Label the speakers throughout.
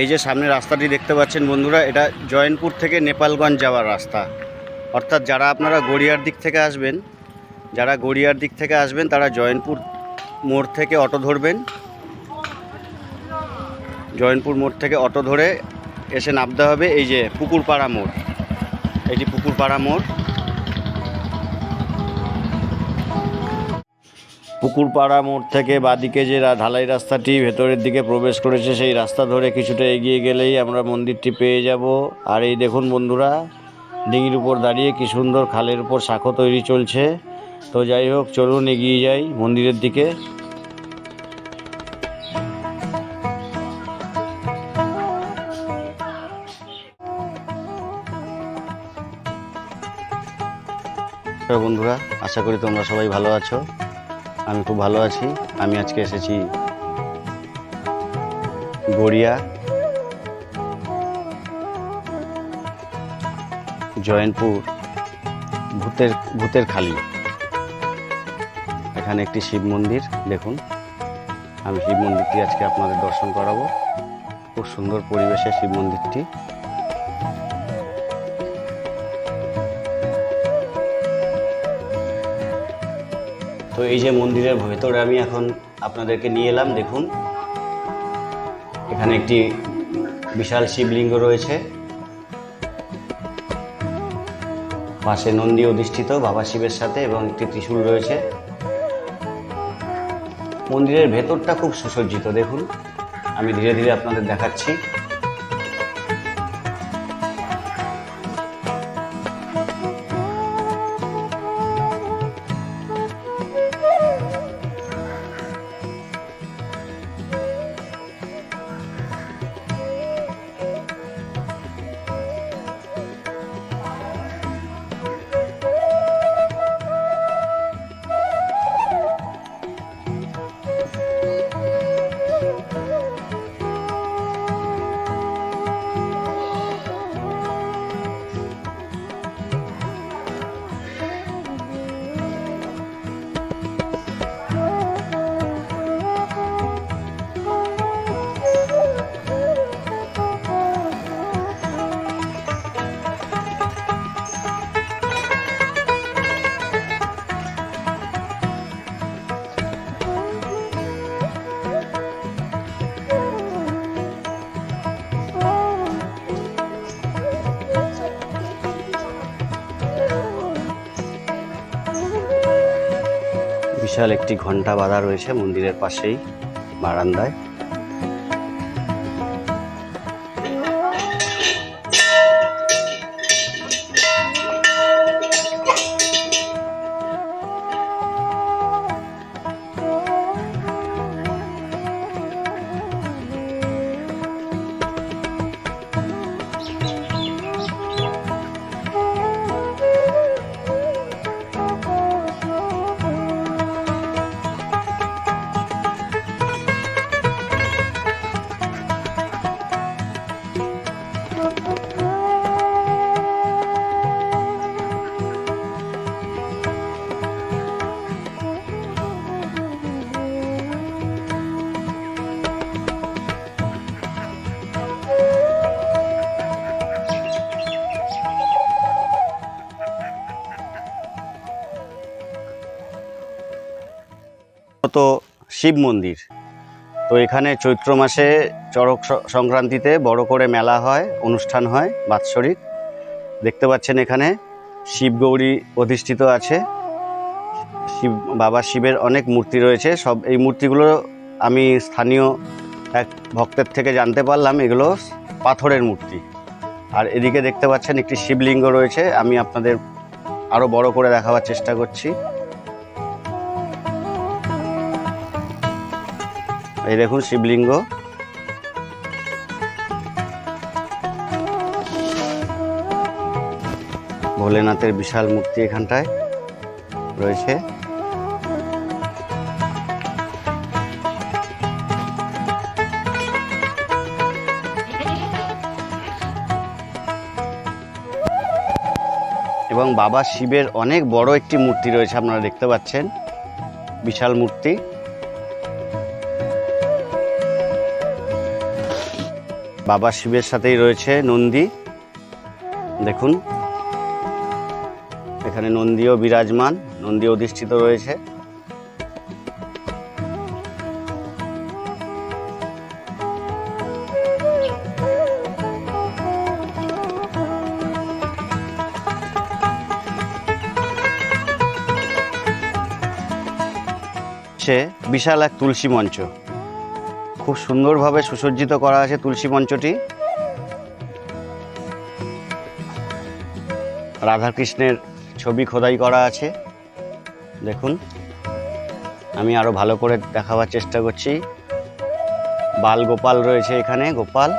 Speaker 1: এই যে সামনে রাস্তাটি দেখতে পাচ্ছেন বন্ধুরা, এটা জয়নপুর থেকে নেপালগঞ্জ যাওয়ার রাস্তা। অর্থাৎ যারা আপনারা গড়িয়ার দিক থেকে আসবেন, যারা গড়িয়ার দিক থেকে আসবেন, তারা জয়নপুর মোড় থেকে অটো ধরবেন। জয়নপুর মোড় থেকে অটো ধরে এসে নামতে হবে এই যে পুকুরপাড়া মোড়। এটি পুকুরপাড়া মোড়। পুকুরপাড়া মোড় থেকে বাদিকে যে ঢালাই রাস্তাটি ভেতরের দিকে প্রবেশ করেছে, সেই রাস্তা ধরে কিছুটা এগিয়ে গেলেই আমরা মন্দিরটি পেয়ে যাব। আর এই দেখুন বন্ধুরা, ডিঙির উপর দাঁড়িয়ে কি সুন্দর খালের উপর শাঁখো তৈরি চলছে। তো যাই হোক, চলুন এগিয়ে যাই মন্দিরের দিকে। বন্ধুরা, আশা করি তোমরা সবাই ভালো আছো। আমি খুব ভালো আছি। আমি আজকে এসেছি গড়িয়া জয়নপুর ভূতের ভূতের খালি। এখানে একটি শিব মন্দির, দেখুন। আমি শিব মন্দিরটি আজকে আপনাদের দর্শন করাবো। খুব সুন্দর পরিবেশে শিব মন্দিরটি। তো এই যে মন্দিরের ভেতরে আমি এখন আপনাদেরকে নিয়ে এলাম, দেখুন। এখানে একটি বিশাল শিবলিঙ্গ রয়েছে। পাশে নন্দী অধিষ্ঠিত, বাবা শিবের সাথে, এবং একটি ত্রিশূল রয়েছে। মন্দিরের ভেতরটা খুব সুসজ্জিত, দেখুন। আমি ধীরে ধীরে আপনাদের দেখাচ্ছি। বিশাল একটি ঘণ্টা বাঁধা রয়েছে মন্দিরের পাশেই বারান্দায়। তো শিব মন্দির। তো এখানে চৈত্র মাসে চড়ক সংক্রান্তিতে বড় করে মেলা হয়, অনুষ্ঠান হয় বাৎসরিক। দেখতে পাচ্ছেন এখানে শিব গৌরী অধিষ্ঠিত আছে। শিব, বাবা শিবের অনেক মূর্তি রয়েছে। সব, এই মূর্তিগুলো আমি স্থানীয় এক ভক্তের থেকে জানতে পারলাম, এগুলো পাথরের মূর্তি। আর এদিকে দেখতে পাচ্ছেন একটি শিবলিঙ্গ রয়েছে। আমি আপনাদের আরও বড় করে দেখাবার চেষ্টা করছি। এই দেখুন শিবলিঙ্গ। ভোলেনাথের বিশাল মূর্তি এখানটায় রয়েছে। এবং বাবা শিবের অনেক বড় একটি মূর্তি রয়েছে, আপনারা দেখতে পাচ্ছেন। বিশাল মূর্তি। বাবা শিবের সাথেই রয়েছে নন্দী। দেখুন। এখানে নন্দীও বিরাজমান, নন্দী অধিষ্ঠিত রয়েছে। বিশাল এক তুলসী মঞ্চ। খুব সুন্দরভাবে সুসজ্জিত করা আছে তুলসী মঞ্চটি। রাধাকৃষ্ণের ছবি খোদাই করা আছে। দেখুন, আমি আরও ভালো করে দেখাবার চেষ্টা করছি। বাল গোপাল রয়েছে এখানে, গোপাল।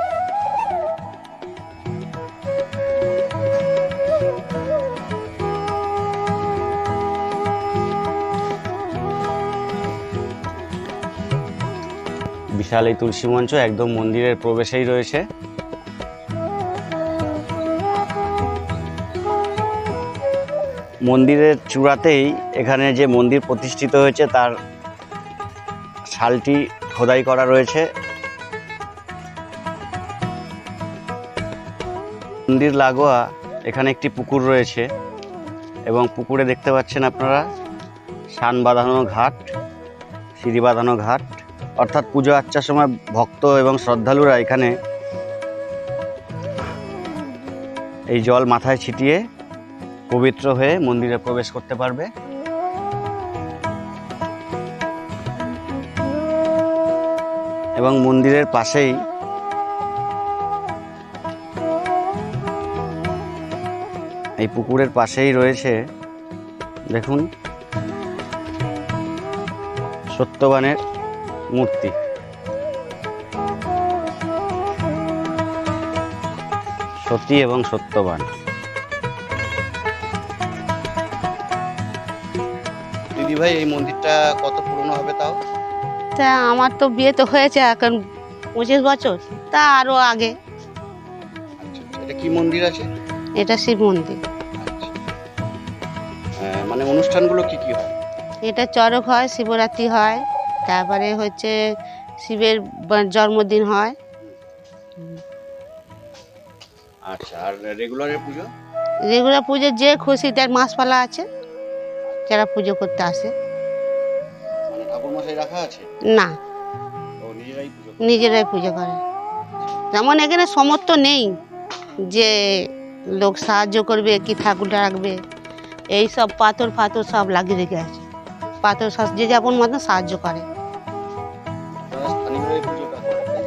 Speaker 1: বিশাল এই তুলসী মঞ্চ একদম মন্দিরের প্রবেশেই রয়েছে। মন্দিরের চূড়াতেই এখানে যে মন্দির প্রতিষ্ঠিত হয়েছে, তার শালটি খোদাই করা রয়েছে। মন্দির লাগোয়া এখানে একটি পুকুর রয়েছে এবং পুকুরে দেখতে পাচ্ছেন আপনারা, সান বাঁধানো ঘাট, সিঁড়ি বাঁধানো ঘাট। অর্থাৎ পুজো আচ্চার সময় ভক্ত এবং শ্রদ্ধালুরা এখানে এই জল মাথায় ছিটিয়ে পবিত্র হয়ে মন্দিরে প্রবেশ করতে পারবে। এবং মন্দিরের পাশেই এই পুকুরের পাশেই রয়েছে, দেখুন, সত্যবানের মূর্তি। সতী এবং সত্যবান। দিদি ভাই এই মন্দিরটা কত পুরনো হবে তাও?
Speaker 2: তা আমার তো বিয়ে তো হয়েছে এখন পঁচিশ বছর তা আরও আগে।
Speaker 1: এটা কি মন্দির আছে?
Speaker 2: এটা শিব মন্দির।
Speaker 1: আহ, মানে অনুষ্ঠানগুলো কি কি হয়?
Speaker 2: এটা চড়ক হয় শিবরাত্রি হয়। তারপরে হচ্ছে শিবের জন্মদিন হয়।
Speaker 1: আচ্ছা আর রেগুলারের পুজো?
Speaker 2: রেগুলার পুজো যে খুশি তার মাসপালা আছে যারা পুজো করতে আসে।
Speaker 1: মানে ঠাকুর
Speaker 2: না।
Speaker 1: নিজেরাই পুজো করে।
Speaker 2: যেমন এখানে সমর্থ নেই যে লোক সাহায্য করবে কি ঠাকুরটা রাখবে এই সব পাথর ফাথর সব লাগিয়ে রেখে আছে। পাথর যে যেমন মতন সাহায্য করে।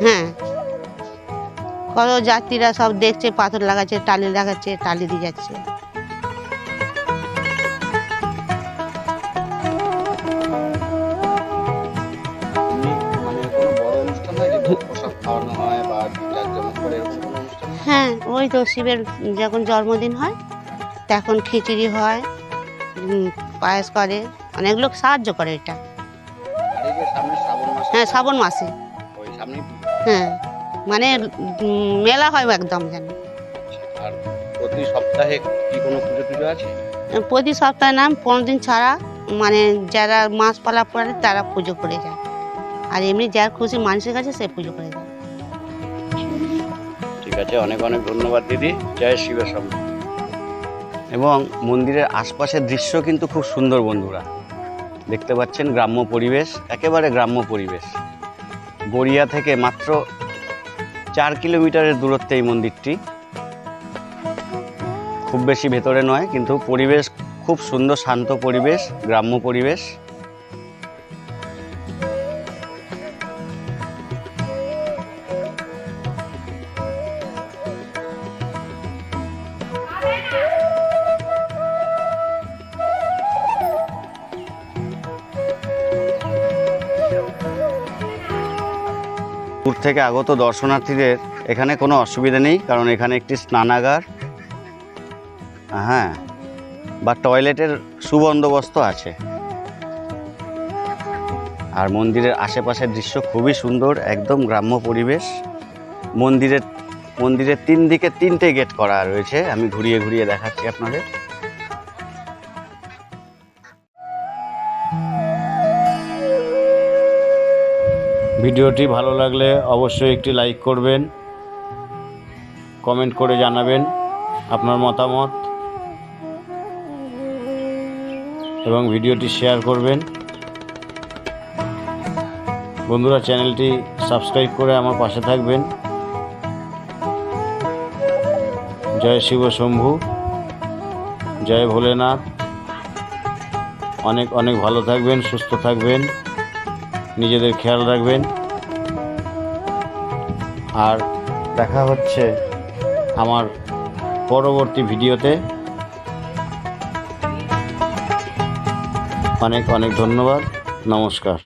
Speaker 2: হ্যাঁ। কত যাত্রীরা সব দেখছে, পাথর লাগাচ্ছে, টালি লাগাচ্ছে, টালি দিয়ে যাচ্ছে।
Speaker 1: হয়,
Speaker 2: ওই তো শিবের যখন জন্মদিন হয়, তখন খিচুড়ি হয় পায়েস করে। অনেক লোক সাহায্য করে এটা। হ্যাঁ শ্রাবণ মাসে। হ্যাঁ মানে মেলা হয় একদম যেন।
Speaker 1: আর প্রতি সপ্তাহে কি কোনো পুজো টুজো আছে?
Speaker 2: প্রতি সপ্তাহে নাম পনেরো দিন ছাড়া মানে যারা মাস পালা পড়ে তারা পুজো করে যায়। আর এমনি যার খুশি মানুষের কাছে সে পুজো করে যায়।
Speaker 1: ঠিক আছে অনেক অনেক ধন্যবাদ দিদি। জয় সঙ্গে এবং মন্দিরের আশপাশের দৃশ্য কিন্তু খুব সুন্দর বন্ধুরা। দেখতে পাচ্ছেন গ্রাম্য পরিবেশ একেবারে গ্রাম্য পরিবেশ। গড়িয়া থেকে মাত্র চার কিলোমিটারের দূরত্বে এই মন্দিরটি। খুব বেশি ভেতরে নয়, কিন্তু পরিবেশ খুব সুন্দর, শান্ত পরিবেশ, গ্রাম্য পরিবেশ। দূর থেকে আগত দর্শনার্থীদের এখানে কোনো অসুবিধা নেই, কারণ এখানে একটি স্নানাগার। হ্যাঁ বা টয়লেটের সুবন্দোবস্ত আছে। আর মন্দিরের আশেপাশের দৃশ্য খুবই সুন্দর, একদম গ্রাম্য পরিবেশ। মন্দিরের মন্দিরের তিন দিকে তিনটে গেট করা রয়েছে। আমি ঘুরিয়ে ঘুরিয়ে দেখাচ্ছি আপনাদের। ভিডিওটি ভালো লাগলে অবশ্যই একটি লাইক করবেন, কমেন্ট করে জানাবেন আপনার মতামত এবং ভিডিওটি শেয়ার করবেন। বন্ধুরা, চ্যানেলটি সাবস্ক্রাইব করে আমার পাশে থাকবেন। জয় শিব শম্ভু, জয় ভোলেনাথ। অনেক অনেক ভালো থাকবেন, সুস্থ থাকবেন। নিজেদের খেয়াল রাখবেন। আর দেখা হচ্ছে আমার পরবর্তী ভিডিওতে। অনেক অনেক ধন্যবাদ। নমস্কার।